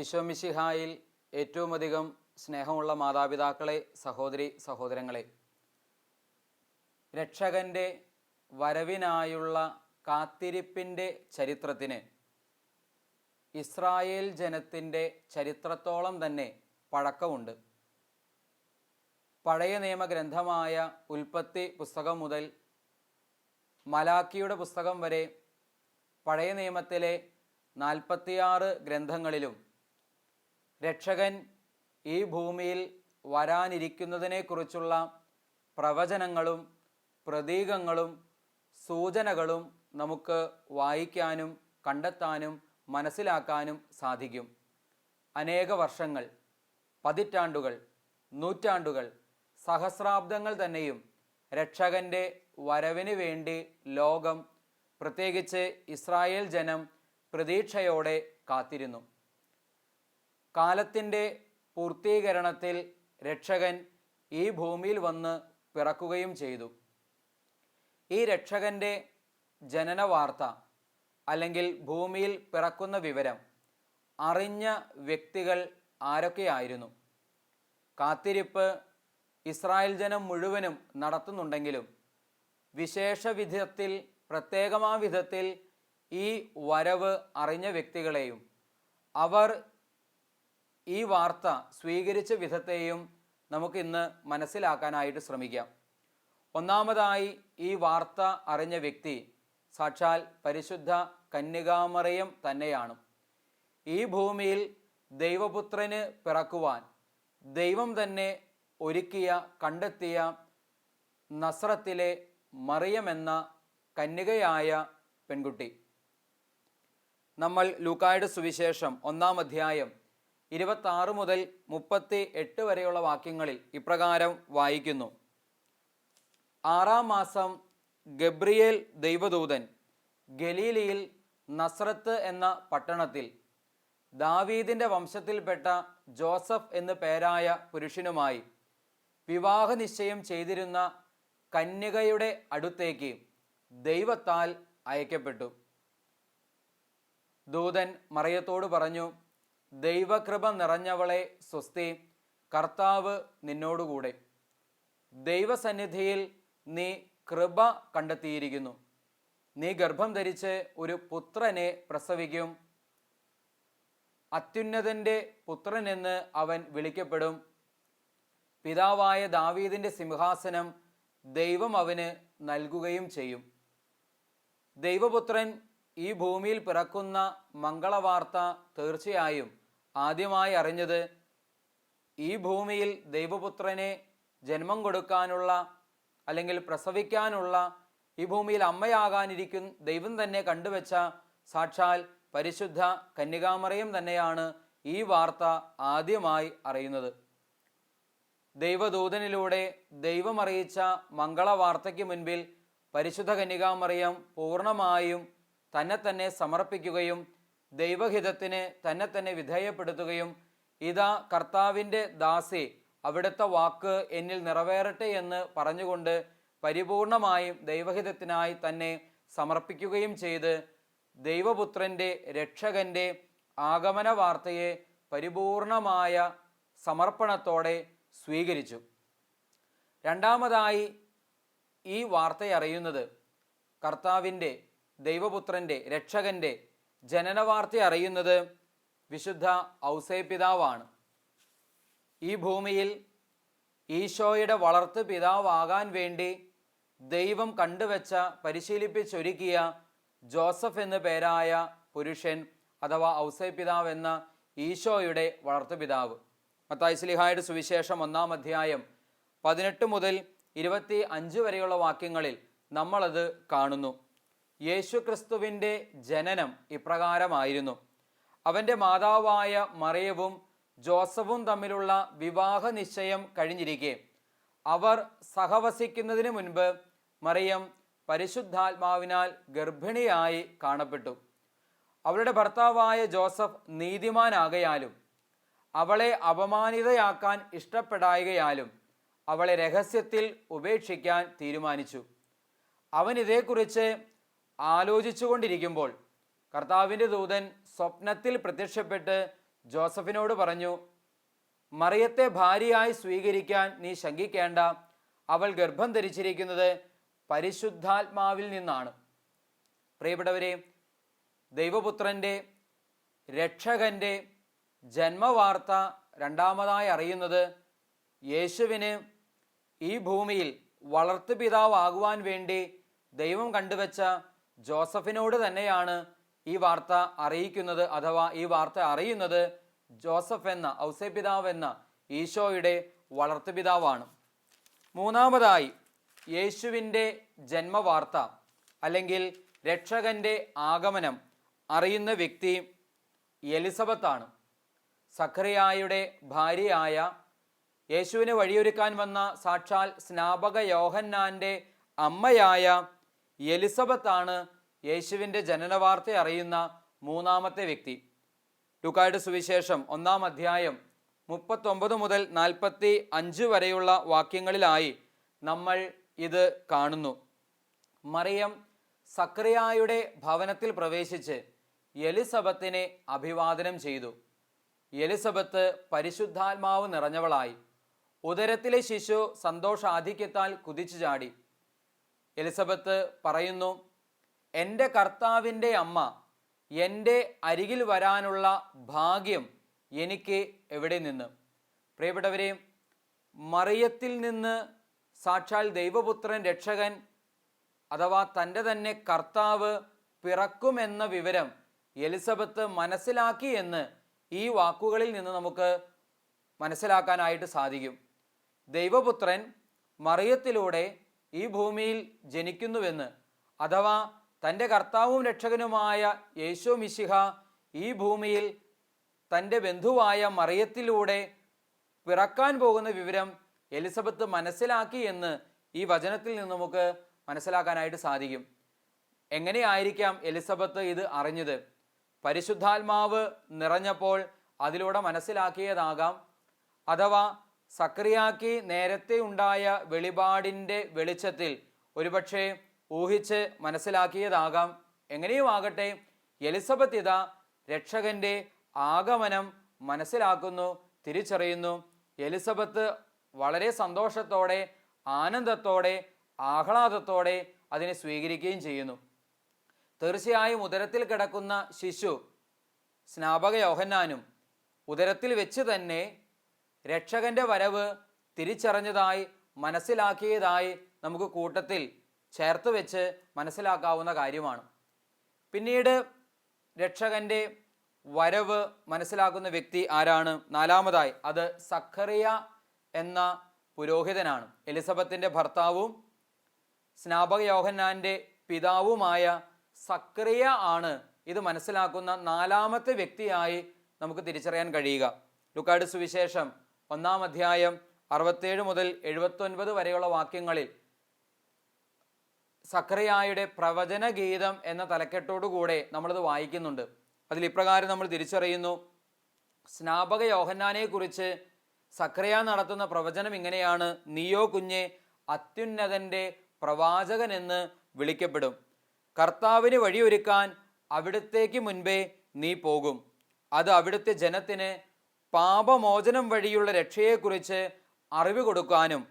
ഈശോമിശിഹായിൽ ഏറ്റവും അധികം സ്നേഹമുള്ള മാതാപിതാക്കളെ സഹോദരി സഹോദരങ്ങളെ രക്ഷകന്റെ വരവിനായുള്ള കാത്തിരിപ്പിന്റെ ചരിത്രത്തിന് ഇസ്രായേൽ ജനത്തിന്റെ ചരിത്രത്തോളം തന്നെ പഴക്കമുണ്ട്. പഴയ നിയമഗ്രന്ഥമായ ഉൽപ്പത്തി പുസ്തകം മുതൽ മലാക്കിയുടെ പുസ്തകം വരെ പഴയ നിയമത്തിലെ നാൽപ്പത്തിയാറ് ഗ്രന്ഥങ്ങളിലും രക്ഷകൻ ഈ ഭൂമിയിൽ വരാനിരിക്കുന്നതിനെക്കുറിച്ചുള്ള പ്രവചനങ്ങളും പ്രതീകങ്ങളും സൂചനകളും നമുക്ക് വായിക്കാനും കണ്ടെത്താനും മനസ്സിലാക്കാനും സാധിക്കും. അനേക വർഷങ്ങൾ പതിറ്റാണ്ടുകൾ നൂറ്റാണ്ടുകൾ സഹസ്രാബ്ദങ്ങൾ തന്നെയും രക്ഷകന്റെ വരവിന് വേണ്ടി ലോകം പ്രത്യേകിച്ച് ഇസ്രായേൽ ജനം പ്രതീക്ഷയോടെ കാത്തിരുന്നു. കാലത്തിന്റെ പൂർത്തീകരണത്തിൽ രക്ഷകൻ ഈ ഭൂമിയിൽ വന്ന് പിറക്കുകയും ചെയ്തു. ഈ രക്ഷകന്റെ ജനന വാർത്ത അല്ലെങ്കിൽ ഭൂമിയിൽ പിറക്കുന്ന വിവരം അറിഞ്ഞ വ്യക്തികൾ ആരൊക്കെയായിരുന്നു? കാത്തിരിപ്പ് ഇസ്രായേൽ ജനം മുഴുവനും നടത്തുന്നുണ്ടെങ്കിലും വിശേഷ വിധത്തിൽ പ്രത്യേകമാ വിധത്തിൽ ഈ വരവ് അറിഞ്ഞ വ്യക്തികളെയും അവർ ഈ വാർത്ത സ്വീകരിച്ച വിധത്തെയും നമുക്ക് ഇന്ന് മനസ്സിലാക്കാനായിട്ട് ശ്രമിക്കാം. ഒന്നാമതായി ഈ വാർത്ത അറിഞ്ഞ വ്യക്തി സാക്ഷാൽ പരിശുദ്ധ കന്യകാമറിയം തന്നെയാണ്. ഈ ഭൂമിയിൽ ദൈവപുത്രന് പിറക്കുവാൻ ദൈവം തന്നെ ഒരുക്കിയ കണ്ടെത്തിയ നസ്രത്തിലെ മറിയമെന്ന കന്യകയായ പെൺകുട്ടി. നമ്മൾ ലൂക്കായുടെ സുവിശേഷം ഒന്നാം അധ്യായം ഇരുപത്തി മുതൽ മുപ്പത്തി എട്ട് വരെയുള്ള വാക്യങ്ങളിൽ ഇപ്രകാരം വായിക്കുന്നു. ആറാം മാസം ഗബ്രിയേൽ ദൈവദൂതൻ ഗലീലിയിൽ നസ്രത്ത് എന്ന പട്ടണത്തിൽ ദാവീദിന്റെ വംശത്തിൽപ്പെട്ട ജോസഫ് എന്നു പേരായ പുരുഷനുമായി വിവാഹ നിശ്ചയം ചെയ്തിരുന്ന കന്യകയുടെ അടുത്തേക്ക് ദൈവത്താൽ അയക്കപ്പെട്ടു. ദൂതൻ മറയത്തോട് പറഞ്ഞു ദൈവകൃപ നിറഞ്ഞവളെ സ്വസ്തി കർത്താവ് നിന്നോടുകൂടെ. ദൈവസന്നിധിയിൽ നീ കൃപ കണ്ടെത്തിയിരിക്കുന്നു. നീ ഗർഭം ധരിച്ച് ഒരു പുത്രനെ പ്രസവിക്കും. അത്യുന്നതന്റെ പുത്രനെന്ന് അവൻ വിളിക്കപ്പെടും. പിതാവായ ദാവീദിന്റെ സിംഹാസനം ദൈവം അവന് നൽകുകയും ചെയ്യും. ദൈവപുത്രൻ ഈ ഭൂമിയിൽ പിറക്കുന്ന മംഗളവാർത്ത തീർച്ചയായും ആദ്യമായി അറിഞ്ഞത് ഈ ഭൂമിയിൽ ദൈവപുത്രനെ ജന്മം കൊടുക്കാനുള്ള അല്ലെങ്കിൽ പ്രസവിക്കാനുള്ള ഈ ഭൂമിയിൽ അമ്മയാകാനിരിക്കും ദൈവം തന്നെ കണ്ടുവച്ച സാക്ഷാൽ പരിശുദ്ധ കന്യകാമറയും തന്നെയാണ് ഈ വാർത്ത ആദ്യമായി അറിയുന്നത്. ദൈവദൂതനിലൂടെ ദൈവം അറിയിച്ച മംഗളവാർത്തയ്ക്ക് മുൻപിൽ പരിശുദ്ധ കന്യകാമറിയം പൂർണമായും തന്നെ തന്നെ സമർപ്പിക്കുകയും ദൈവഹിതത്തിന് തന്നെ തന്നെ വിധേയപ്പെടുത്തുകയും ഇതാ കർത്താവിന്റെ ദാസി അവിടുത്തെ വാക്ക് എന്നിൽ നിറവേറട്ടെ എന്ന് പറഞ്ഞുകൊണ്ട് പരിപൂർണമായും ദൈവഹിതത്തിനായി തന്നെ സമർപ്പിക്കുകയും ചെയ്ത് ദൈവപുത്രന്റെ രക്ഷകന്റെ ആഗമന വാർത്തയെ പരിപൂർണമായ സമർപ്പണത്തോടെ സ്വീകരിച്ചു. രണ്ടാമതായി ഈ വാർത്തയറിയുന്നത് കർത്താവിന്റെ ദൈവപുത്രന്റെ രക്ഷകന്റെ ജനനവാർത്ത അറിയുന്നത് വിശുദ്ധ ഔസേ പിതാവാണ്. ഈ ഭൂമിയിൽ ഈശോയുടെ വളർത്ത് പിതാവാകാൻ വേണ്ടി ദൈവം കണ്ടുവച്ച പരിശീലിപ്പിച്ചൊരുക്കിയ ജോസഫ് എന്നു പേരായ പുരുഷൻ അഥവാ ഔസേ പിതാവ് എന്ന ഈശോയുടെ വളർത്തുപിതാവ് മത്തായി മത്തായ്സ്ലിഹായുടെ സുവിശേഷം ഒന്നാം അധ്യായം പതിനെട്ട് മുതൽ ഇരുപത്തി അഞ്ച് വരെയുള്ള വാക്യങ്ങളിൽ നമ്മളത് കാണുന്നു. യേശു ക്രിസ്തുവിന്റെ ജനനം ഇപ്രകാരമായിരുന്നു. അവന്റെ മാതാവായ മറിയവും ജോസഫും തമ്മിലുള്ള വിവാഹ നിശ്ചയം കഴിഞ്ഞിരിക്കെ. അവർ സഹവസിക്കുന്നതിന് മുൻപ് മറിയം പരിശുദ്ധാത്മാവിനാൽ ഗർഭിണിയായി കാണപ്പെട്ടു. അവളുടെ ഭർത്താവായ ജോസഫ് നീതിമാനാകയാലും അവളെ അപമാനിതയാക്കാൻ ഇഷ്ടപ്പെടായകയാലും അവളെ രഹസ്യത്തിൽ ഉപേക്ഷിക്കാൻ തീരുമാനിച്ചു. അവൻ ഇതേക്കുറിച്ച് ആലോചിച്ചുകൊണ്ടിരിക്കുമ്പോൾ കർത്താവിന്റെ ദൂതൻ സ്വപ്നത്തിൽ പ്രത്യക്ഷപ്പെട്ട് ജോസഫിനോട് പറഞ്ഞു മറിയത്തെ ഭാര്യയായി സ്വീകരിക്കാൻ നീ ശങ്കിക്കേണ്ട. അവൾ ഗർഭം ധരിച്ചിരിക്കുന്നത് പരിശുദ്ധാത്മാവിൽ നിന്നാണ്. പ്രിയപ്പെട്ടവരെ ദൈവപുത്രന്റെ രക്ഷകന്റെ ജന്മവാർത്ത രണ്ടാമതായി അറിയുന്നത് യേശുവിന് ഈ ഭൂമിയിൽ വളർത്തുപിതാവാകുവാൻ വേണ്ടി ദൈവം കണ്ടുവച്ച ജോസഫിനോട് തന്നെയാണ് ഈ വാർത്ത അറിയിക്കുന്നത് അഥവാ ഈ വാർത്ത അറിയുന്നത് ജോസഫ് എന്ന ഔസേപിതാവ് എന്ന ഈശോയുടെ വളർത്തുപിതാവാണ് മൂന്നാമതായി യേശുവിന്റെ ജന്മവാർത്ത അല്ലെങ്കിൽ രക്ഷകന്റെ ആഗമനം അറിയുന്ന വ്യക്തി എലിസബത്താണ്. സഖറിയായുടെ ഭാര്യയായ യേശുവിന് വഴിയൊരുക്കാൻ വന്ന സാക്ഷാൽ സ്നാപക യോഹന്നാന്റെ അമ്മയായ എലിസബത്താണ് യേശുവിന്റെ ജനനവാർത്ത അറിയുന്ന മൂന്നാമത്തെ വ്യക്തി. ലുക്കായുടെ സുവിശേഷം ഒന്നാം അധ്യായം മുപ്പത്തൊമ്പത് മുതൽ നാൽപ്പത്തി അഞ്ച് വരെയുള്ള വാക്യങ്ങളിലായി നമ്മൾ ഇത് കാണുന്നു. മറിയം സക്രിയായുടെ ഭവനത്തിൽ പ്രവേശിച്ച് എലിസബത്തിനെ അഭിവാദനം ചെയ്തു. എലിസബത്ത് പരിശുദ്ധാത്മാവ് നിറഞ്ഞവളായി. ഉദരത്തിലെ ശിശു സന്തോഷാധിക്യത്താൽ കുതിച്ചു ചാടി എലിസബത്ത് പറയുന്നു എന്റെ കർത്താവിന്റെ അമ്മ എന്റെ അരികിൽ വരാനുള്ള ഭാഗ്യം എനിക്ക് എവിടെ നിന്ന്? പ്രിയപ്പെട്ടവരെ മറിയത്തിൽ നിന്ന് സാക്ഷാൽ ദൈവപുത്രൻ രക്ഷകൻ അഥവാ തന്റെ തന്നെ കർത്താവ് പിറക്കുമെന്ന വിവരം എലിസബത്ത് മനസ്സിലാക്കി എന്ന് ഈ വാക്കുകളിൽ നിന്ന് നമുക്ക് മനസ്സിലാക്കാനായിട്ട് സാധിക്കും. ദൈവപുത്രൻ മറിയത്തിലൂടെ ഈ ഭൂമിയിൽ ജനിക്കുന്നുവെന്ന് അഥവാ തന്റെ കർത്താവും രക്ഷകനുമായ യേശോ മിശിഹ ഈ ഭൂമിയിൽ തന്റെ ബന്ധുവായ മറിയത്തിലൂടെ പിറക്കാൻ പോകുന്ന വിവരം എലിസബത്ത് മനസ്സിലാക്കി എന്ന് ഈ വചനത്തിൽ നിന്ന് നമുക്ക് മനസ്സിലാക്കാനായിട്ട് സാധിക്കും. എങ്ങനെയായിരിക്കാം എലിസബത്ത് ഇത് അറിഞ്ഞത്? പരിശുദ്ധാത്മാവ് നിറഞ്ഞപ്പോൾ അതിലൂടെ മനസ്സിലാക്കിയതാകാം. അഥവാ സക്രിയാക്കി നേരത്തെ ഉണ്ടായ വെളിപാടിന്റെ വെളിച്ചത്തിൽ ഒരുപക്ഷെ ഊഹിച്ച് മനസ്സിലാക്കിയതാകാം. എങ്ങനെയും ആകട്ടെ എലിസബത്ത് ഇത രക്ഷകന്റെ ആഗമനം മനസ്സിലാക്കുന്നു തിരിച്ചറിയുന്നു. എലിസബത്ത് വളരെ സന്തോഷത്തോടെ ആനന്ദത്തോടെ ആഹ്ലാദത്തോടെ അതിനെ സ്വീകരിക്കുകയും ചെയ്യുന്നു. തീർച്ചയായും ഉദരത്തിൽ കിടക്കുന്ന ശിശു സ്നാപക യോഹന്നാനും ഉദരത്തിൽ വെച്ച് തന്നെ രക്ഷകന്റെ വരവ് തിരിച്ചറിഞ്ഞതായി മനസ്സിലാക്കിയതായി നമുക്ക് കൂട്ടത്തിൽ ചേർത്ത് വെച്ച് മനസ്സിലാക്കാവുന്ന കാര്യമാണ്. പിന്നീട് രക്ഷകന്റെ വരവ് മനസ്സിലാക്കുന്ന വ്യക്തി ആരാണ്? നാലാമതായി അത് സഖറിയ എന്ന പുരോഹിതനാണ്. എലിസബത്തിന്റെ ഭർത്താവും സ്നാപക യോഹന്നാന്റെ പിതാവുമായ സക്രിയ ആണ് ഇത് മനസ്സിലാക്കുന്ന നാലാമത്തെ വ്യക്തിയായി നമുക്ക് തിരിച്ചറിയാൻ കഴിയുക. ലുക്കാട് സുവിശേഷം ഒന്നാം അധ്യായം അറുപത്തേഴ് മുതൽ എഴുപത്തൊൻപത് വരെയുള്ള വാക്യങ്ങളിൽ സക്രിയായുടെ പ്രവചന ഗീതം എന്ന തലക്കെട്ടോടുകൂടെ നമ്മളിത് വായിക്കുന്നുണ്ട്. അതിൽ ഇപ്രകാരം നമ്മൾ തിരിച്ചറിയുന്നു. സ്നാപക യോഹന്നാനെ കുറിച്ച് സക്രിയ നടത്തുന്ന പ്രവചനം ഇങ്ങനെയാണ്. നീയോ കുഞ്ഞെ അത്യുന്നതന്റെ പ്രവാചകൻ എന്ന് വിളിക്കപ്പെടും. കർത്താവിന് വഴിയൊരുക്കാൻ അവിടത്തേക്ക് മുൻപേ നീ പോകും. അത് അവിടുത്തെ ജനത്തിന് പാപമോചനം വഴിയുള്ള രക്ഷയെക്കുറിച്ച് അറിവ് കൊടുക്കാനും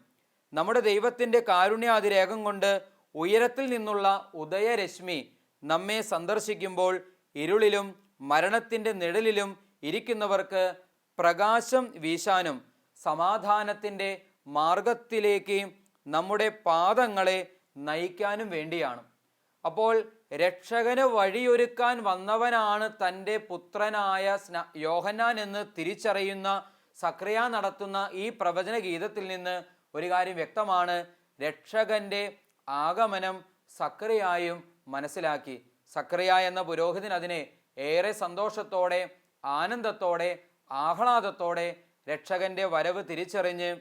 നമ്മുടെ ദൈവത്തിന്റെ കാരുണ്യാതിരേഖം കൊണ്ട് ഉയരത്തിൽ നിന്നുള്ള ഉദയരശ്മി നമ്മെ സന്ദർശിക്കുമ്പോൾ ഇരുളിലും മരണത്തിന്റെ നിഴലിലും ഇരിക്കുന്നവർക്ക് പ്രകാശം വീശാനും സമാധാനത്തിന്റെ മാർഗത്തിലേക്ക് നമ്മുടെ പാദങ്ങളെ നയിക്കാനും വേണ്ടിയാണ്. അപ്പോൾ രക്ഷകന് വഴിയൊരുക്കാൻ വന്നവനാണ് തന്റെ പുത്രനായ സ്ന യോഹന്നാൻ എന്ന് തിരിച്ചറിയുന്ന സക്രിയ നടത്തുന്ന ഈ പ്രവചന ഗീതത്തിൽ നിന്ന് ഒരു കാര്യം വ്യക്തമാണ്. രക്ഷകന്റെ ആഗമനം സക്രിയായും മനസ്സിലാക്കി. സക്രിയ എന്ന പുരോഹിതൻ അതിനെ ഏറെ സന്തോഷത്തോടെ ആനന്ദത്തോടെ ആഹ്ലാദത്തോടെ രക്ഷകന്റെ വരവ് തിരിച്ചറിഞ്ഞ്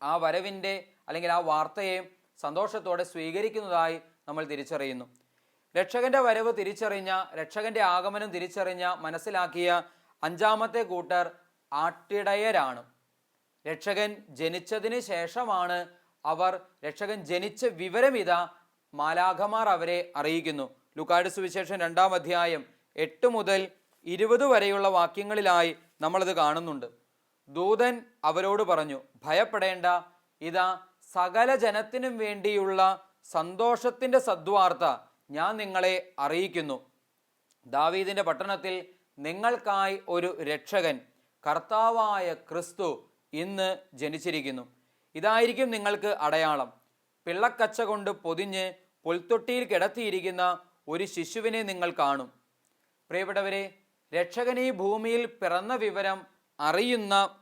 ആ വരവിന്റെ അല്ലെങ്കിൽ ആ വാർത്തയെ സന്തോഷത്തോടെ സ്വീകരിക്കുന്നതായി നമ്മൾ തിരിച്ചറിയുന്നു. രക്ഷകന്റെ വരവ് തിരിച്ചറിഞ്ഞ രക്ഷകന്റെ ആഗമനം തിരിച്ചറിഞ്ഞ മനസ്സിലാക്കിയ അഞ്ചാമത്തെ കൂട്ടർ ആട്ടിടയരാണ്. രക്ഷകൻ ജനിച്ചതിന് ശേഷമാണ് അവർ രക്ഷകൻ ജനിച്ച വിവരം ഇതാ മാലാഖമാർ അവരെ അറിയിക്കുന്നു. ലുക്കാട് സുവിശേഷം രണ്ടാം അധ്യായം എട്ട് മുതൽ ഇരുപത് വരെയുള്ള വാക്യങ്ങളിലായി നമ്മളത് കാണുന്നുണ്ട്. ദൂതൻ അവരോട് പറഞ്ഞു ഭയപ്പെടേണ്ട. ഇതാ സകല ജനത്തിനും വേണ്ടിയുള്ള സന്തോഷത്തിന്റെ സദ്വാർത്ത. ഞാൻ നിങ്ങളെ അറിയിക്കുന്നു. ദാവീദിന്റെ പട്ടണത്തിൽ നിങ്ങൾക്കായി ഒരു രക്ഷകൻ കർത്താവായ ക്രിസ്തു ഇന്ന് ജനിച്ചിരിക്കുന്നു. ഇതായിരിക്കും നിങ്ങൾക്ക് അടയാളം. പിള്ളക്കച്ച കൊണ്ട് പൊതിഞ്ഞ് പുൽത്തൊട്ടിയിൽ കിടത്തിയിരിക്കുന്ന ഒരു ശിശുവിനെ നിങ്ങൾ കാണും. പ്രിയപ്പെട്ടവരെ രക്ഷകൻ ഈ ഭൂമിയിൽ പിറന്ന വിവരം അറിയുന്ന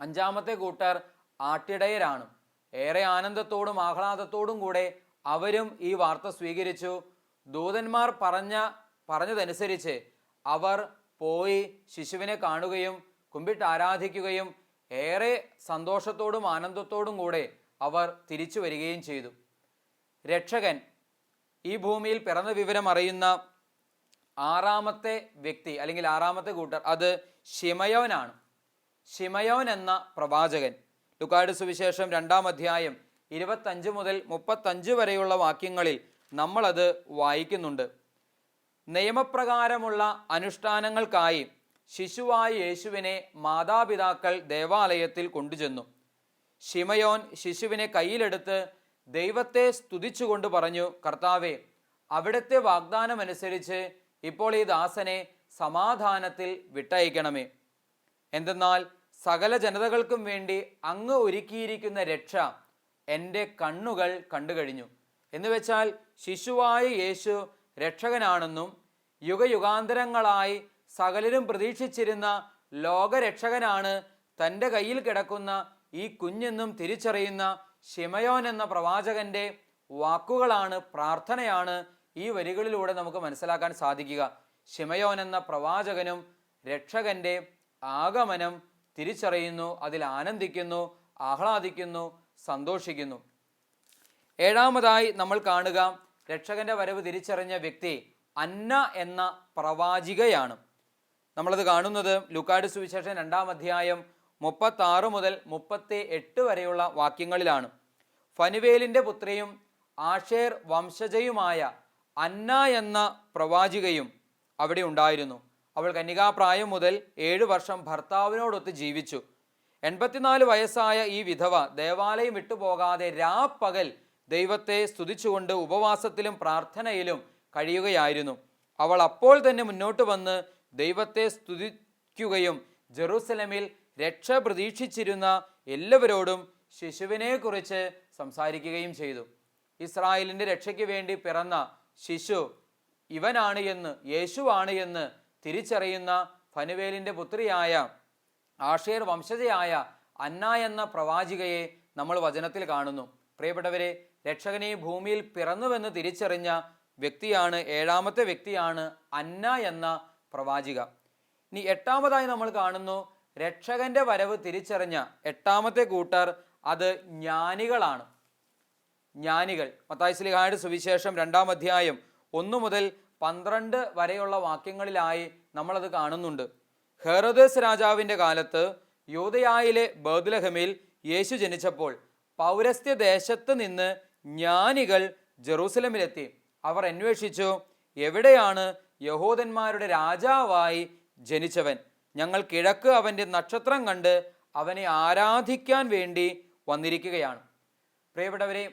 അഞ്ചാമത്തെ കൂട്ടർ ആട്ടിടയരാണ്. ഏറെ ആനന്ദത്തോടും ആഹ്ലാദത്തോടും കൂടെ അവരും ഈ വാർത്ത സ്വീകരിച്ചു. ദൂതന്മാർ പറഞ്ഞ പറഞ്ഞതനുസരിച്ച് അവർ പോയി ശിശുവിനെ കാണുകയും കുമ്പിട്ട് ആരാധിക്കുകയും ഏറെ സന്തോഷത്തോടും ആനന്ദത്തോടും കൂടെ അവർ തിരിച്ചു വരികയും ചെയ്തു. രക്ഷകൻ ഈ ഭൂമിയിൽ പിറന്ന വിവരം അറിയുന്ന ആറാമത്തെ വ്യക്തി അല്ലെങ്കിൽ ആറാമത്തെ കൂട്ടർ അത് ഷിമയോനാണ് ഷിമയോൻ എന്ന പ്രവാചകൻ. ലുക്കാട് സുവിശേഷം രണ്ടാം അധ്യായം ഇരുപത്തഞ്ച് മുതൽ മുപ്പത്തഞ്ച് വരെയുള്ള വാക്യങ്ങളിൽ നമ്മളത് വായിക്കുന്നുണ്ട്. നിയമപ്രകാരമുള്ള അനുഷ്ഠാനങ്ങൾക്കായി ശിശുവായ യേശുവിനെ മാതാപിതാക്കൾ ദേവാലയത്തിൽ കൊണ്ടുചെന്നു. ഷിമയോൻ ശിശുവിനെ കയ്യിലെടുത്ത് ദൈവത്തെ സ്തുതിച്ചുകൊണ്ട് പറഞ്ഞു കർത്താവെ അവിടുത്തെ വാഗ്ദാനമനുസരിച്ച് ഇപ്പോൾ ഈ ദാസനെ സമാധാനത്തിൽ വിട്ടയക്കണമേ. എന്തെന്നാൽ സകല ജനതകൾക്കും വേണ്ടി അങ്ങ് ഒരുക്കിയിരിക്കുന്ന രക്ഷ എന്റെ കണ്ണുകൾ കണ്ടു കഴിഞ്ഞു എന്ന് വെച്ചാൽ ശിശുവായ യേശു രക്ഷകനാണെന്നും യുഗയുഗാന്തരങ്ങളായി സകലരും പ്രതീക്ഷിച്ചിരുന്ന ലോകരക്ഷകനാണ് തന്റെ കയ്യിൽ കിടക്കുന്ന ഈ കുഞ്ഞെന്നും തിരിച്ചറിയുന്ന ഷിമയോൻ എന്ന പ്രവാചകന്റെ വാക്കുകളാണ് പ്രാർത്ഥനയാണ് ഈ വരികളിലൂടെ നമുക്ക് മനസ്സിലാക്കാൻ സാധിക്കുക. ഷിമയോൻ എന്ന പ്രവാചകനും രക്ഷകന്റെ ആഗമനം തിരിച്ചറിയുന്നു അതിൽ ആനന്ദിക്കുന്നു ആഹ്ലാദിക്കുന്നു സന്തോഷിക്കുന്നു. ഏഴാമതായി നമ്മൾ കാണുക രക്ഷകന്റെ വരവ് തിരിച്ചറിഞ്ഞ വ്യക്തി അന്ന എന്ന പ്രവാചികയാണ്. നമ്മളത് കാണുന്നത് ലുക്കാട് സുവിശേഷം രണ്ടാം അധ്യായം മുപ്പത്തി ആറ് മുതൽ മുപ്പത്തി എട്ട് വരെയുള്ള വാക്യങ്ങളിലാണ്. ഫനുവേലിന്റെ പുത്രിയും ആഷേർ വംശജയുമായ അന്ന എന്ന പ്രവാചികയും അവിടെ ഉണ്ടായിരുന്നു. അവൾ കന്യകാപ്രായം മുതൽ ഏഴു വർഷം ഭർത്താവിനോടൊത്ത് ജീവിച്ചു. എൺപത്തിനാല് വയസ്സായ ഈ വിധവ ദേവാലയം വിട്ടുപോകാതെ രാപ്പകൽ ദൈവത്തെ സ്തുതിച്ചുകൊണ്ട് ഉപവാസത്തിലും പ്രാർത്ഥനയിലും കഴിയുകയായിരുന്നു. അവൾ അപ്പോൾ തന്നെ മുന്നോട്ട് വന്ന് ദൈവത്തെ സ്തുതിക്കുകയും ജെറൂസലമിൽ രക്ഷ പ്രതീക്ഷിച്ചിരുന്ന എല്ലാവരോടും ശിശുവിനെക്കുറിച്ച് സംസാരിക്കുകയും ചെയ്തു. ഇസ്രായേലിന്റെ രക്ഷയ്ക്ക് വേണ്ടി പിറന്ന ശിശു ഇവനാണ് എന്ന് യേശുവാണ് എന്ന് തിരിച്ചറിയുന്ന ഫനുവേലിന്റെ പുത്രിയായ ആഷേർ വംശജയായ അന്ന എന്ന പ്രവാചികയെ നമ്മൾ വചനത്തിൽ കാണുന്നു. പ്രിയപ്പെട്ടവരെ രക്ഷകനെ ഭൂമിയിൽ പിറന്നുവെന്ന് തിരിച്ചറിഞ്ഞ വ്യക്തിയാണ് ഏഴാമത്തെ വ്യക്തിയാണ് അന്ന എന്ന പ്രവാചിക. ഇനി എട്ടാമതായി നമ്മൾ കാണുന്നു രക്ഷകന്റെ വരവ് തിരിച്ചറിഞ്ഞ എട്ടാമത്തെ കൂട്ടർ അത് ജ്ഞാനികളാണ്. ജ്ഞാനികൾ മത്തായുസ്ലിഹായുടെ സുവിശേഷം രണ്ടാം അധ്യായം ഒന്നു മുതൽ പന്ത്രണ്ട് വരെയുള്ള വാക്യങ്ങളിലായി നമ്മളത് കാണുന്നുണ്ട്. ഹെറോദേസ് രാജാവിന്റെ കാലത്ത് യൂതയായിലെ ബേദ്ലഹമിൽ യേശു ജനിച്ചപ്പോൾ പൗരസ്ത്യ ദേശത്ത് നിന്ന് ജ്ഞാനികൾ ജെറൂസലമിലെത്തി. അവർ അന്വേഷിച്ചു എവിടെയാണ് യഹൂദന്മാരുടെ രാജാവായി ജനിച്ചവൻ? ഞങ്ങൾ കിഴക്ക് അവന്റെ നക്ഷത്രം കണ്ട് അവനെ ആരാധിക്കാൻ വേണ്ടി വന്നിരിക്കുകയാണ്. പ്രിയപ്പെട്ടവരെ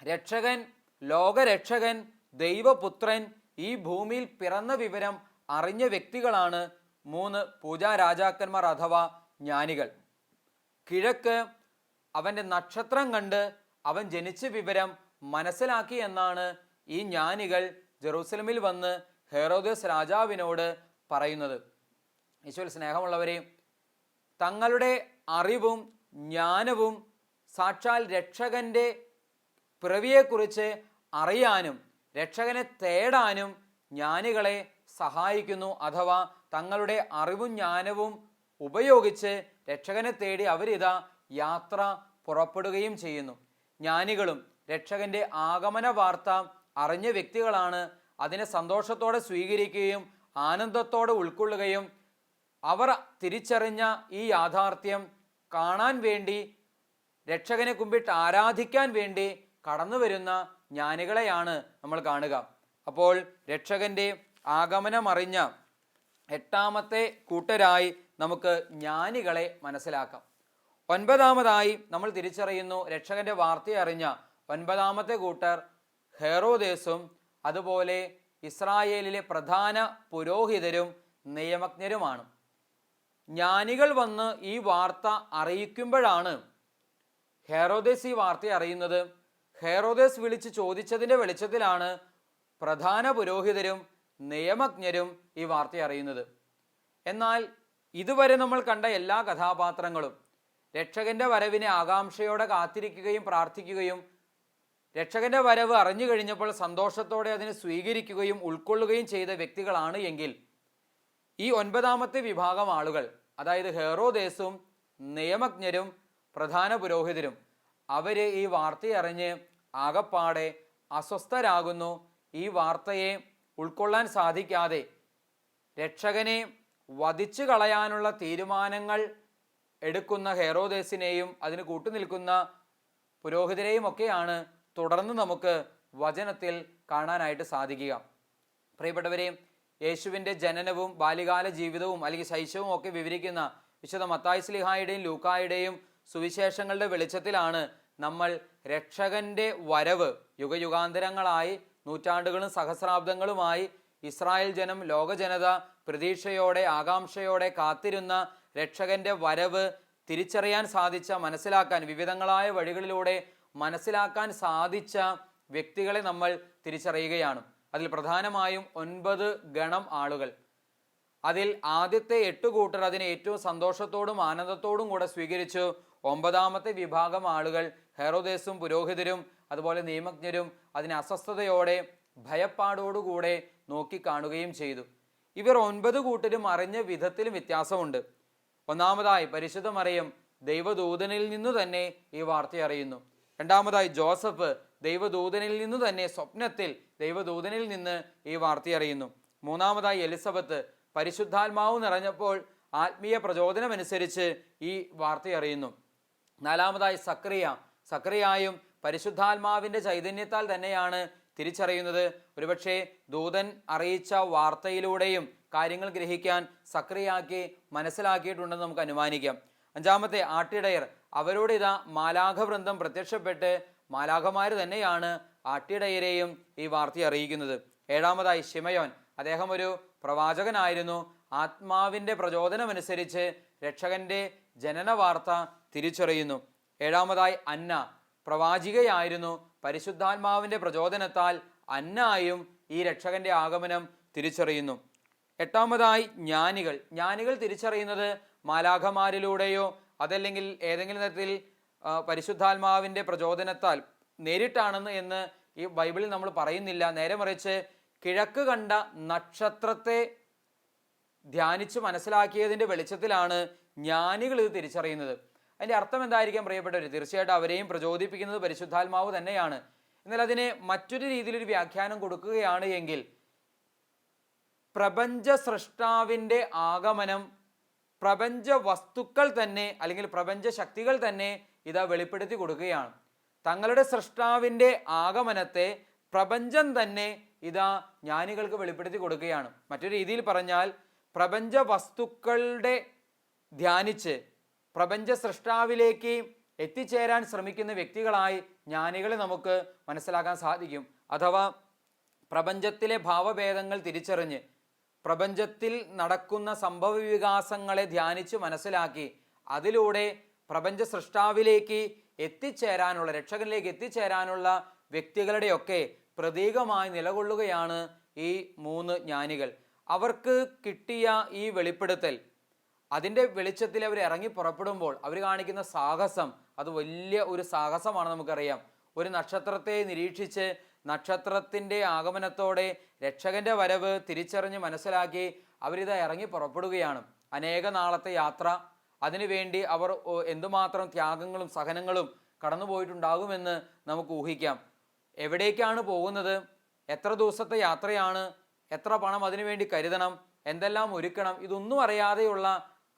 രക്ഷകൻ ലോകരക്ഷകൻ ദൈവപുത്രൻ ഈ ഭൂമിയിൽ പിറന്ന വിവരം അറിഞ്ഞ വ്യക്തികളാണ് മൂന്ന് പൂജാ രാജാക്കന്മാർ അഥവാ ജ്ഞാനികൾ. കിഴക്ക് അവന്റെ നക്ഷത്രം കണ്ട് അവൻ ജനിച്ച വിവരം മനസ്സിലാക്കി എന്നാണ് ഈ ജ്ഞാനികൾ ജെറൂസലമിൽ വന്ന് ഹെറോദേസ് രാജാവിനോട് പറയുന്നത്. ഈശ്വര സ്നേഹമുള്ളവരെ തങ്ങളുടെ അറിവും ജ്ഞാനവും സാക്ഷാൽ രക്ഷകന്റെ പിറവിയെക്കുറിച്ച് അറിയാനും രക്ഷകനെ തേടാനും ജ്ഞാനികളെ സഹായിക്കുന്നു അഥവാ തങ്ങളുടെ അറിവും ജ്ഞാനവും ഉപയോഗിച്ച് രക്ഷകനെ തേടി അവരിതാ യാത്ര പുറപ്പെടുകയും ചെയ്യുന്നു. ജ്ഞാനികളും രക്ഷകന്റെ ആഗമന വാർത്ത അറിഞ്ഞ വ്യക്തികളാണ് അതിനെ സന്തോഷത്തോടെ സ്വീകരിക്കുകയും ആനന്ദത്തോടെ ഉൾക്കൊള്ളുകയും അവർ തിരിച്ചറിഞ്ഞ ഈ യാഥാർത്ഥ്യം കാണാൻ വേണ്ടി രക്ഷകനെ കുമ്പിട്ട് ആരാധിക്കാൻ വേണ്ടി കടന്നു വരുന്ന ജ്ഞാനികളെയാണ് നമ്മൾ കാണുക. അപ്പോൾ രക്ഷകന്റെ ആഗമനം അറിഞ്ഞ എട്ടാമത്തെ കൂട്ടരായി നമുക്ക് ജ്ഞാനികളെ മനസ്സിലാക്കാം. ഒൻപതാമതായി നമ്മൾ തിരിച്ചറിയുന്നു രക്ഷകന്റെ വാർത്ത അറിഞ്ഞ ഒൻപതാമത്തെ കൂട്ടർ ഹെറോദേസും അതുപോലെ ഇസ്രായേലിലെ പ്രധാന പുരോഹിതരും നിയമജ്ഞരുമാണ്. ജ്ഞാനികൾ വന്ന് ഈ വാർത്ത അറിയിക്കുമ്പോഴാണ് ഹെറോദേസ് ഈ വാർത്ത അറിയുന്നത്. ഹെറോദേസ് വിളിച്ച് ചോദിച്ചതിന്റെ വെളിച്ചത്തിലാണ് പ്രധാന പുരോഹിതരും നിയമജ്ഞരും ഈ വാർത്ത അറിയുന്നത്. എന്നാൽ ഇതുവരെ നമ്മൾ കണ്ട എല്ലാ കഥാപാത്രങ്ങളും രക്ഷകന്റെ വരവിനെ ആകാംക്ഷയോടെ കാത്തിരിക്കുകയും പ്രാർത്ഥിക്കുകയും രക്ഷകന്റെ വരവ് അറിഞ്ഞു കഴിഞ്ഞപ്പോൾ സന്തോഷത്തോടെ അതിനെ സ്വീകരിക്കുകയും ഉൾക്കൊള്ളുകയും ചെയ്ത വ്യക്തികളാണ് എങ്കിൽ ഈ ഒൻപതാമത്തെ വിഭാഗം ആളുകൾ അതായത് ഹെറോദേസും നിയമജ്ഞരും പ്രധാന പുരോഹിതരും അവർ ഈ വാർത്തയറിഞ്ഞ് ആകപ്പാടെ അസ്വസ്ഥരാകുന്നു. ഈ വാർത്തയെ ഉൾക്കൊള്ളാൻ സാധിക്കാതെ രക്ഷകനെ വധിച്ചു കളയാനുള്ള തീരുമാനങ്ങൾ എടുക്കുന്ന ഹെറോദേസിനെയും അതിന് കൂട്ടുനിൽക്കുന്ന പുരോഹിതരെയും ഒക്കെയാണ് തുടർന്ന് നമുക്ക് വചനത്തിൽ കാണാനായിട്ട് സാധിക്കുക. പ്രിയപ്പെട്ടവരെ യേശുവിന്റെ ജനനവും ബാല്യകാല ജീവിതവും അല്ലെങ്കിൽ ശൈശവും ഒക്കെ വിവരിക്കുന്ന വിശുദ്ധ മത്തായ് സ്ലിഹായുടെയും ലൂക്കായുടെയും സുവിശേഷങ്ങളുടെ വെളിച്ചത്തിലാണ് നമ്മൾ രക്ഷകന്റെ വരവ് യുഗയുഗാന്തരങ്ങളായി നൂറ്റാണ്ടുകളും സഹസ്രാബ്ദങ്ങളുമായി ഇസ്രായേൽ ജനം ലോകജനത പ്രതീക്ഷയോടെ ആകാംക്ഷയോടെ കാത്തിരുന്ന രക്ഷകന്റെ വരവ് തിരിച്ചറിയാൻ സാധിച്ച മനസ്സിലാക്കാൻ വിവിധങ്ങളായ വഴികളിലൂടെ മനസ്സിലാക്കാൻ സാധിച്ച വ്യക്തികളെ നമ്മൾ തിരിച്ചറിയുകയാണ്. അതിൽ പ്രധാനമായും ഒൻപത് ഗണം ആളുകൾ. അതിൽ ആദ്യത്തെ എട്ട് കൂട്ടർ അതിനെ ഏറ്റവും സന്തോഷത്തോടും ആനന്ദത്തോടും കൂടെ സ്വീകരിച്ചു. ഒമ്പതാമത്തെ വിഭാഗം ആളുകൾ ഹെറോദേസും പുരോഹിതരും അതുപോലെ നിയമജ്ഞരും അതിന് അസ്വസ്ഥതയോടെ ഭയപ്പാടോടുകൂടെ നോക്കിക്കാണുകയും ചെയ്തു. ഇവർ ഒൻപത് കൂട്ടരും അറിഞ്ഞ വിധത്തിലും വ്യത്യാസമുണ്ട്. ഒന്നാമതായി പരിശുദ്ധ മറിയം ദൈവദൂതനിൽ നിന്നു തന്നെ ഈ വാർത്ത അറിയുന്നു. രണ്ടാമതായി ജോസഫ് ദൈവദൂതനിൽ നിന്നു തന്നെ സ്വപ്നത്തിൽ ദൈവദൂതനിൽ നിന്ന് ഈ വാർത്ത അറിയുന്നു. മൂന്നാമതായി എലിസബത്ത് പരിശുദ്ധാത്മാവ് നിറഞ്ഞപ്പോൾ ആത്മീയ പ്രചോദനമനുസരിച്ച് ഈ വാർത്ത അറിയുന്നു. നാലാമതായി സക്രിയ. സക്രിയായും പരിശുദ്ധാത്മാവിന്റെ ചൈതന്യത്താൽ തന്നെയാണ് തിരിച്ചറിയുന്നത്. ഒരുപക്ഷെ ദൂതൻ അറിയിച്ച വാർത്തയിലൂടെയും കാര്യങ്ങൾ ഗ്രഹിക്കാൻ സക്രിയാക്കി മനസ്സിലാക്കിയിട്ടുണ്ടെന്ന് നമുക്ക് അനുമാനിക്കാം. അഞ്ചാമത്തെ ആട്ടിടയർ. അവരോട് ഇതാ മാലാഖവൃന്ദം പ്രത്യക്ഷപ്പെട്ട് മാലാഖമാർ തന്നെയാണ് ആട്ടിടയരെയും ഈ വാർത്ത അറിയിക്കുന്നത്. ഏഴാമതായി ഷിമയോൻ അദ്ദേഹം ഒരു പ്രവാചകനായിരുന്നു. ആത്മാവിന്റെ പ്രചോദനമനുസരിച്ച് രക്ഷകന്റെ ജനന വാർത്ത തിരിച്ചറിയുന്നു. ഏഴാമതായി അന്ന. പ്രവാചികയായിരുന്നു. പരിശുദ്ധാത്മാവിന്റെ പ്രചോദനത്താൽ അന്നായും ഈ രക്ഷകന്റെ ആഗമനം തിരിച്ചറിയുന്നു. എട്ടാമതായി ജ്ഞാനികൾ. ജ്ഞാനികൾ തിരിച്ചറിയുന്നത് മാലാഖമാരിലൂടെയോ അതല്ലെങ്കിൽ ഏതെങ്കിലും തരത്തിൽ പരിശുദ്ധാത്മാവിന്റെ പ്രചോദനത്താൽ നേരിട്ടാണെന്ന് എന്ന് ഈ ബൈബിളിൽ നമ്മൾ പറയുന്നില്ല. നേരെ മറിച്ച് കിഴക്ക് കണ്ട നക്ഷത്രത്തെ ധ്യാനിച്ച് മനസ്സിലാക്കിയതിന്റെ വെളിച്ചത്തിലാണ് ജ്ഞാനികൾ ഇത് തിരിച്ചറിയുന്നത്. അതിന്റെ അർത്ഥം എന്തായിരിക്കാം പ്രിയപ്പെട്ടവർ തീർച്ചയായിട്ടും അവരെയും പ്രചോദിപ്പിക്കുന്നത് പരിശുദ്ധാത്മാവ് തന്നെയാണ്. എന്നാൽ അതിനെ മറ്റൊരു രീതിയിലൊരു വ്യാഖ്യാനം കൊടുക്കുകയാണ് എങ്കിൽ പ്രപഞ്ച സൃഷ്ടാവിന്റെ ആഗമനം പ്രപഞ്ച വസ്തുക്കൾ തന്നെ അല്ലെങ്കിൽ പ്രപഞ്ച ശക്തികൾ തന്നെ ഇതാ വെളിപ്പെടുത്തി കൊടുക്കുകയാണ്. തങ്ങളുടെ സൃഷ്ടാവിന്റെ ആഗമനത്തെ പ്രപഞ്ചം തന്നെ ഇതാ ജ്ഞാനികൾക്ക് വെളിപ്പെടുത്തി കൊടുക്കുകയാണ്. മറ്റൊരു രീതിയിൽ പറഞ്ഞാൽ പ്രപഞ്ച വസ്തുക്കളുടെ ധ്യാനിച്ച് പ്രപഞ്ച സൃഷ്ടാവിലേക്ക് എത്തിച്ചേരാൻ ശ്രമിക്കുന്ന വ്യക്തികളായി ജ്ഞാനികളെ നമുക്ക് മനസ്സിലാക്കാൻ സാധിക്കും. അഥവാ പ്രപഞ്ചത്തിലെ ഭാവഭേദങ്ങൾ തിരിച്ചറിഞ്ഞ് പ്രപഞ്ചത്തിൽ നടക്കുന്ന സംഭവ വികാസങ്ങളെ ധ്യാനിച്ച് മനസ്സിലാക്കി അതിലൂടെ പ്രപഞ്ച സൃഷ്ടാവിലേക്ക് എത്തിച്ചേരാനുള്ള രക്ഷകനിലേക്ക് എത്തിച്ചേരാനുള്ള വ്യക്തികളുടെയൊക്കെ പ്രതീകമായി നിലകൊള്ളുകയാണ് ഈ മൂന്ന് ജ്ഞാനികൾ. അവർക്ക് കിട്ടിയ ഈ വെളിപ്പെടുത്തൽ അതിന്റെ വെളിച്ചത്തിൽ അവർ ഇറങ്ങി പുറപ്പെടുമ്പോൾ അവർ കാണിക്കുന്ന സാഹസം അത് വലിയ ഒരു സാഹസമാണ് നമുക്കറിയാം. ഒരു നക്ഷത്രത്തെ നിരീക്ഷിച്ച് നക്ഷത്രത്തിന്റെ ആഗമനത്തോടെ രക്ഷകന്റെ വരവ് തിരിച്ചറിഞ്ഞ് മനസ്സിലാക്കി അവരിത് ഇറങ്ങി പുറപ്പെടുകയാണ്. അനേക നാളത്തെ യാത്ര അതിനുവേണ്ടി അവർ എന്തുമാത്രം ത്യാഗങ്ങളും സഹനങ്ങളും കടന്നുപോയിട്ടുണ്ടാകുമെന്ന് നമുക്ക് ഊഹിക്കാം. എവിടേക്കാണ് പോകുന്നത്? എത്ര ദിവസത്തെ യാത്രയാണ്? എത്ര പണം അതിനുവേണ്ടി കരുതണം? എന്തെല്ലാം ഒരുക്കണം? ഇതൊന്നും അറിയാതെയുള്ള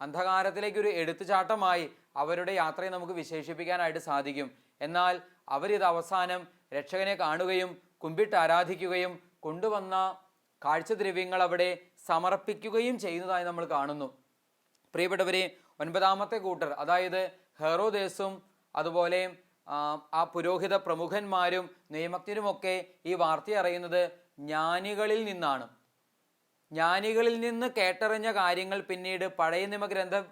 അന്ധകാരത്തിലേക്കൊരു എടുത്തുചാട്ടമായി അവരുടെ യാത്രയെ നമുക്ക് വിശേഷിപ്പിക്കാനായിട്ട് സാധിക്കും. എന്നാൽ അവരിത് അവസാനം രക്ഷകനെ കാണുകയും കുമ്പിട്ട് ആരാധിക്കുകയും കൊണ്ടുവന്ന കാഴ്ചദ്രവ്യങ്ങൾ അവിടെ സമർപ്പിക്കുകയും ചെയ്യുന്നതായി നമ്മൾ കാണുന്നു. പ്രിയപ്പെട്ടവരെ ഒൻപതാമത്തെ കൂട്ടർ അതായത് ഹെറോദേസും അതുപോലെ ആ പുരോഹിത പ്രമുഖന്മാരും നിയമജ്ഞരുമൊക്കെ ഈ വാർത്ത അറിയുന്നത് ജ്ഞാനികളിൽ നിന്നാണ്. ജ്ഞാനികളിൽ നിന്ന് കേട്ടറിഞ്ഞ കാര്യങ്ങൾ പിന്നീട് പഴയ നിയമഗ്രന്ഥ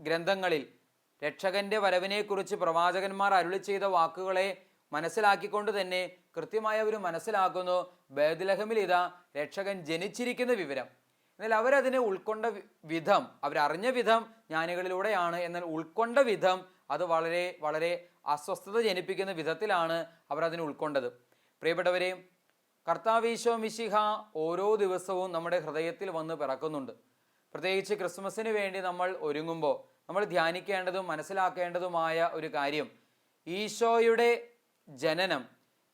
ഗ്രന്ഥങ്ങളിൽ രക്ഷകന്റെ വരവിനെക്കുറിച്ച് പ്രവാചകന്മാർ അരുളി ചെയ്ത വാക്കുകളെ മനസ്സിലാക്കിക്കൊണ്ട് തന്നെ കൃത്യമായി അവർ മനസ്സിലാക്കുന്നു. ബേദലഹമിൽ ഇതാ രക്ഷകൻ ജനിച്ചിരിക്കുന്ന വിവരം. എന്നാൽ അവരതിനെ ഉൾക്കൊണ്ട വിധം അവരറിഞ്ഞ വിധം ജ്ഞാനികളിലൂടെയാണ്. എന്നാൽ ഉൾക്കൊണ്ട വിധം അത് വളരെ വളരെ അസ്വസ്ഥത ജനിപ്പിക്കുന്ന വിധത്തിലാണ് അവർ അതിനെ ഉൾക്കൊണ്ടത്. പ്രിയപ്പെട്ടവരെ കർത്താവീശോ മിശിഹ ഓരോ ദിവസവും നമ്മുടെ ഹൃദയത്തിൽ വന്ന് പിറക്കുന്നുണ്ട്. പ്രത്യേകിച്ച് ക്രിസ്മസിന് വേണ്ടി നമ്മൾ ഒരുങ്ങുമ്പോൾ നമ്മൾ ധ്യാനിക്കേണ്ടതും മനസ്സിലാക്കേണ്ടതുമായ ഒരു കാര്യം ഈശോയുടെ ജനനം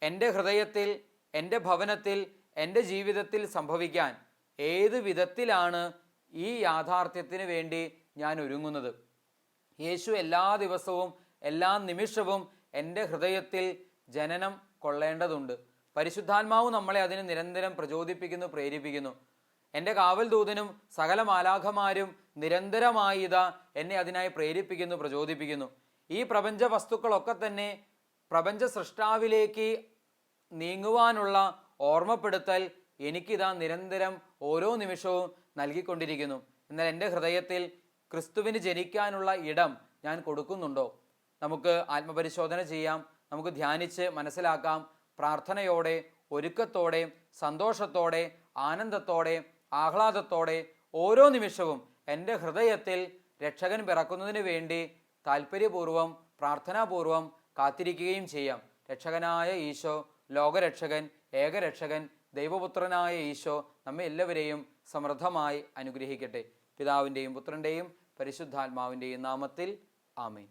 എന്റെ ഹൃദയത്തിൽ എന്റെ ഭവനത്തിൽ എന്റെ ജീവിതത്തിൽ സംഭവിക്കാൻ ഏത് വിധത്തിലാണ് ഈ യാഥാർത്ഥ്യത്തിന് വേണ്ടി ഞാൻ ഒരുങ്ങുന്നത്? യേശു എല്ലാ ദിവസവും എല്ലാ നിമിഷവും എന്റെ ഹൃദയത്തിൽ ജനനം കൊള്ളേണ്ടതുണ്ട്. പരിശുദ്ധാത്മാവ് നമ്മളെ അതിന് നിരന്തരം പ്രചോദിപ്പിക്കുന്നു പ്രേരിപ്പിക്കുന്നു. എന്റെ കാവൽ ദൂതനും സകല മാലാഖമാരും നിരന്തരമായി ഇതാ എന്നെ അതിനായി പ്രേരിപ്പിക്കുന്നു പ്രചോദിപ്പിക്കുന്നു. ഈ പ്രപഞ്ച വസ്തുക്കളൊക്കെ തന്നെ പ്രപഞ്ച സൃഷ്ടാവിലേക്ക് നീങ്ങുവാനുള്ള ഓർമ്മപ്പെടുത്തൽ എനിക്കിതാ നിരന്തരം ഓരോ നിമിഷവും നൽകിക്കൊണ്ടിരിക്കുന്നു. എന്നാൽ എന്റെ ഹൃദയത്തിൽ ക്രിസ്തുവിന് ജനിക്കാനുള്ള ഇടം ഞാൻ കൊടുക്കുന്നുണ്ടോ? നമുക്ക് ആത്മപരിശോധന ചെയ്യാം നമുക്ക് ധ്യാനിച്ച് മനസ്സിലാക്കാം പ്രാർത്ഥനയോടെ ഒരുക്കത്തോടെ സന്തോഷത്തോടെ ആനന്ദത്തോടെ ആഹ്ലാദത്തോടെ ഓരോ നിമിഷവും എന്റെ ഹൃദയത്തിൽ രക്ഷകൻ പിറക്കുന്നതിന് വേണ്ടി താല്പര്യപൂർവം പ്രാർത്ഥനാപൂർവം കാത്തിരിക്കുകയും ചെയ്യാം. രക്ഷകനായ ഈശോ ലോകരക്ഷകൻ ഏകരക്ഷകൻ ദൈവപുത്രനായ ഈശോ നമ്മെ എല്ലാവരെയും സമൃദ്ധമായി അനുഗ്രഹിക്കട്ടെ. പിതാവിന്റെയും പുത്രന്റെയും പരിശുദ്ധാത്മാവിന്റെയും നാമത്തിൽ ആമേൻ.